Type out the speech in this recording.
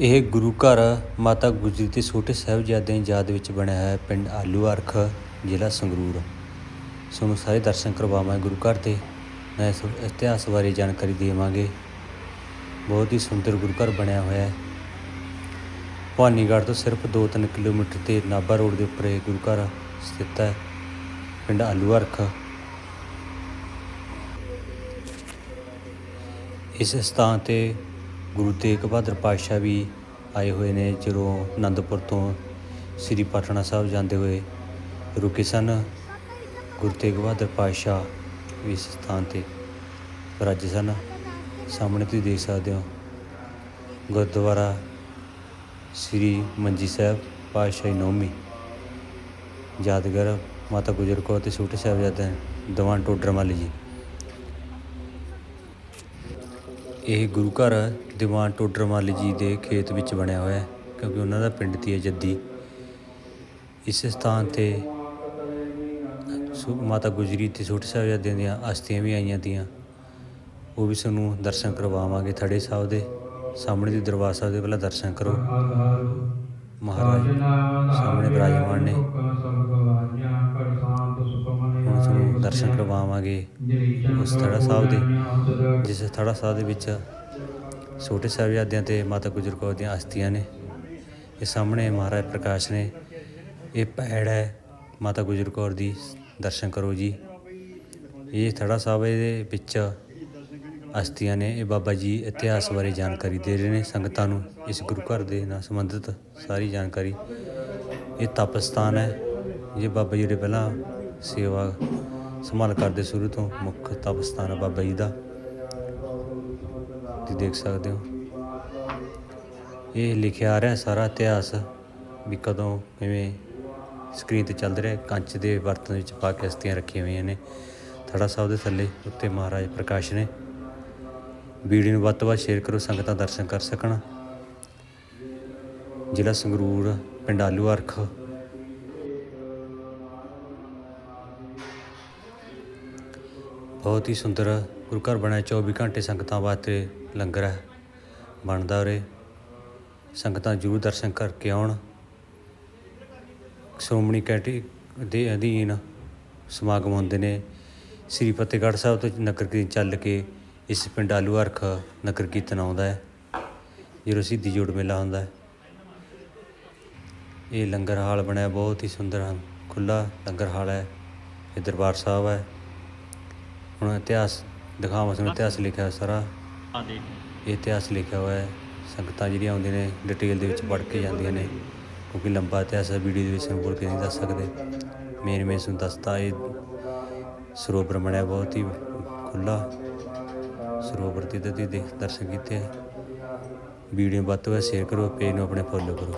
ਇਹ ਗੁਰੂ ਘਰ ਮਾਤਾ ਗੁਜਰੀ ਤੇ ਛੋਟੇ ਸਾਹਿਬਜ਼ਾਦਿਆਂ ਦੀ ਯਾਦ ਵਿੱਚ ਬਣਿਆ ਹੈ ਪਿੰਡ ਆਲੂ ਅਰਖ ਜ਼ਿਲ੍ਹਾ ਸੰਗਰੂਰ। ਤੁਹਾਨੂੰ ਸਾਰੇ ਦਰਸ਼ਨ ਕਰਵਾਵਾਂਗੇ ਗੁਰੂ ਘਰ 'ਤੇ ਮੈਂ ਇਸ ਇਤਿਹਾਸ ਬਾਰੇ ਜਾਣਕਾਰੀ ਦੇਵਾਂਗੇ। ਬਹੁਤ ਹੀ ਸੁੰਦਰ ਗੁਰੂ ਘਰ ਬਣਿਆ ਹੋਇਆ ਹੈ। ਭਵਾਨੀਗੜ੍ਹ ਤੋਂ ਸਿਰਫ 2-3 ਕਿਲੋਮੀਟਰ ਤੇ ਨਾਭਾ ਰੋਡ ਦੇ ਉੱਪਰ ਇਹ ਗੁਰੂ ਘਰ ਸਥਿਤ ਹੈ, ਪਿੰਡ ਆਲੂ ਅਰਖ ਇਸ ਸਥਾਨ ਤੇ ਗੁਰੂ ਤੇਗ ਬਹਾਦਰ ਪਾਤਸ਼ਾਹ ਵੀ ਆਏ ਹੋਏ ਨੇ, ਜਦੋਂ ਆਨੰਦਪੁਰ ਤੋਂ ਸ੍ਰੀ ਪਟਨਾ ਸਾਹਿਬ ਜਾਂਦੇ ਹੋਏ ਰੁਕੇ ਸਨ। ਗੁਰੂ ਤੇਗ ਬਹਾਦਰ ਪਾਤਸ਼ਾਹ ਇਸ ਸਥਾਨ ਤੇ ਵਿਰਾਜੇ ਸਨ। ਸਾਹਮਣੇ ਤੁਸੀਂ ਦੇਖ ਸਕਦੇ ਹੋ, ਗੁਰਦੁਆਰਾ ਸ੍ਰੀ ਮੰਜੀ ਸਾਹਿਬ, ਪਾਤਸ਼ਾਹੀ ਨੌਮੀ। ਯਾਦਗਾਰ ਮਾਤਾ ਗੁਜਰ ਕੌਰ ਤੇ ਛੋਟੇ ਸਾਹਿਬਜ਼ਾਦੇ ਦੀਵਾਨ ਟੋਡਰ ਮੱਲ ਜੀ। ਇਹ ਗੁਰੂ ਘਰ ਦੀਵਾਨ ਟੋਡਰ ਮਾਲੀ ਜੀ ਦੇ ਖੇਤ ਵਿੱਚ ਬਣਿਆ ਹੋਇਆ ਹੈ, ਕਿਉਂਕਿ ਉਹਨਾਂ ਦਾ ਪਿੰਡ ਤੀ ਹੈ ਜੱਦੀ। ਇਸ ਸਥਾਨ ਤੇ ਸੁ- ਮਾਤਾ ਗੁਜਰੀ ਤੇ ਛੋਟੇ ਸਾਹਿਬਜ਼ਾਦਿਆਂ ਦੀਆਂ ਅਸਥੀਆਂ ਵੀ ਆਈਆਂ ਤੀਆਂ। ਉਹ ਵੀ ਸਾਨੂੰ ਦਰਸ਼ਨ ਕਰਵਾਵਾਂਗੇ ਥੜੇ ਸਾਹਿਬ ਦੇ, ਸਾਹਮਣੇ ਦੀ ਦਰਬਾਰ ਸਾਹਿਬ ਦੇ ਪਹਿਲਾਂ ਦਰਸ਼ਨ ਕਰੋ। ਮਹਾਰਾਜ, ਸਾਹਮਣੇ ਵਿਰਾਜਮਾਨ ਨੇ। ਦਰਸ਼ਨ ਕਰਵਾਵਾਂਗੇ ਉਸ ਥੜਾ ਸਾਹਿਬ ਦੇ, ਜਿਸ ਥੜਾ ਸਾਹਿਬ ਦੇ ਵਿੱਚ ਛੋਟੇ ਸਾਹਿਬਜ਼ਾਦਿਆਂ ਤੇ ਮਾਤਾ ਗੁਜਰ ਕੌਰ ਦੀਆਂ ਅਸਥੀਆਂ ਨੇ। ਇਹ ਸਾਹਮਣੇ ਮਹਾਰਾਜ ਪ੍ਰਕਾਸ਼ ਨੇ, ਇਹ ਪੈੜ ਹੈ, ਮਾਤਾ ਗੁਜਰ ਕੌਰ ਦੀ, ਦਰਸ਼ਨ ਕਰੋ ਜੀ। ਇਹ ਥੜਾ ਸਾਹਿਬ ਦੇ ਵਿੱਚ ਅਸਥੀਆਂ ਨੇ, ਇਹ ਬਾਬਾ ਜੀ ਇਤਿਹਾਸ ਬਾਰੇ ਜਾਣਕਾਰੀ ਦੇ ਰਹੇ ਨੇ, ਸੰਗਤਾਂ ਨੂੰ ਇਸ ਗੁਰੂ ਘਰ ਦੇ ਨਾਲ ਸੰਬੰਧਿਤ ਸਾਰੀ ਜਾਣਕਾਰੀ। ਇਹ ਤਪ ਸਥਾਨ ਹੈ, ਇਹ ਬਾਬਾ ਜੀ ਦੇ ਪਹਿਲਾਂ ਸੇਵਾ ਸੰਭਾਲ ਕਰਦੇ ਸ਼ੁਰੂ ਤੋਂ, ਮੁੱਖ ਤਪ ਸਥਾਨ ਹੈ ਬਾਬਾ ਜੀ ਦਾ। ਤੁਸੀਂ ਦੇਖ ਸਕਦੇ ਹੋ। ਇਹ ਲਿਖਿਆ ਆ ਰਿਹਾ ਸਾਰਾ ਇਤਿਹਾਸ ਵੀ ਕਦੋਂ ਕਿਵੇਂ ਸਕਰੀਨ ਤੇ ਚੱਲ ਰਿਹਾ। ਕੰਚ ਦੇ ਬਰਤਨ ਵਿੱਚ ਪਾ ਕੇ ਅਸਤੀਆਂ ਰੱਖੀਆਂ ਹੋਈਆਂ ਨੇ। ਥੜਾ ਸਾਹਿਬ ਦੇ ਥੱਲੇ ਉੱਤੇ ਮਹਾਰਾਜ ਪ੍ਰਕਾਸ਼ ਨੇ। ਵੀਡੀਓ ਨੂੰ ਵੱਧ ਤੋਂ ਵੱਧ ਸ਼ੇਅਰ ਕਰੋ, ਸੰਗਤਾਂ ਦਰਸ਼ਨ ਕਰ ਸਕਣ। ਜ਼ਿਲ੍ਹਾ ਸੰਗਰੂਰ, ਪਿੰਡ ਆਲੂ ਅਰਖ। ਬਹੁਤ ਹੀ ਸੁੰਦਰ ਗੁਰੂ ਘਰ ਬਣਿਆ 24 ਘੰਟੇ ਸੰਗਤਾਂ ਵਾਸਤੇ ਲੰਗਰ ਹੈ, ਬਣਦਾ ਉਰੇ। ਸੰਗਤਾਂ ਜ਼ਰੂਰ ਦਰਸ਼ਨ ਕਰਕੇ ਆਉਣ। ਸ਼੍ਰੋਮਣੀ ਕਮੇਟੀ ਦੇ ਅਧੀਨ ਸਮਾਗਮ ਹੁੰਦੇ ਨੇ। ਸ੍ਰੀ ਫਤਿਹਗੜ੍ਹ ਸਾਹਿਬ ਤੋਂ ਨਗਰ ਕੀਰਤਨ ਚੱਲ ਕੇ ਇਸ ਪਿੰਡ ਆਲੂ ਅਰਖ ਨਗਰ ਕੀਰਤਨ ਆਉਂਦਾ ਹੈ, ਜਦੋਂ ਸਿੱਧੀ ਜੋੜ ਮੇਲਾ ਹੁੰਦਾ ਹੈ। ਇਹ ਲੰਗਰ ਹਾਲ ਬਣਿਆ, ਬਹੁਤ ਹੀ ਸੁੰਦਰ ਹਨ। ਖੁੱਲਾ ਲੰਗਰ ਹਾਲ ਹੈ, ਇਹ ਦਰਬਾਰ ਸਾਹਿਬ ਹੈ। ਹੁਣ ਇਤਿਹਾਸ ਦਿਖਾਵਾਂ ਤੁਹਾਨੂੰ ਇਤਿਹਾਸ ਲਿਖਿਆ ਹੋਇਆ ਸਾਰਾ। ਇਹ ਇਤਿਹਾਸ ਲਿਖਿਆ ਹੋਇਆ ਹੈ। ਸੰਗਤਾਂ ਜਿਹੜੀਆਂ ਆਉਂਦੀਆਂ ਨੇ ਡਿਟੇਲ ਦੇ ਵਿੱਚ ਪੜ੍ਹ ਕੇ ਜਾਂਦੀਆਂ ਨੇ। ਕਿਉਂਕਿ ਲੰਬਾ ਇਤਿਹਾਸ ਹੈ ਵੀਡੀਓ ਦੇ ਵਿੱਚ ਸਾਨੂੰ ਬੋਲ ਕੇ ਨਹੀਂ ਦੱਸ ਸਕਦੇ। ਮੇਨ ਮੇਨ ਤੁਹਾਨੂੰ ਦੱਸਤਾ ਇਹ ਸਰੋਵਰ ਬਣਿਆ ਬਹੁਤ ਹੀ ਖੁੱਲਾ ਸਰੋਵਰ ਦੀ ਤੇ ਤੁਸੀਂ ਦੇਖ ਦਰਸ਼ਨ ਕੀਤੇ ਵੀਡੀਓ ਵੱਧ ਤੋਂ ਵੱਧ ਸ਼ੇਅਰ ਕਰੋ ਪੇਜ ਨੂੰ ਆਪਣੇ ਫੋਲੋ ਕਰੋ।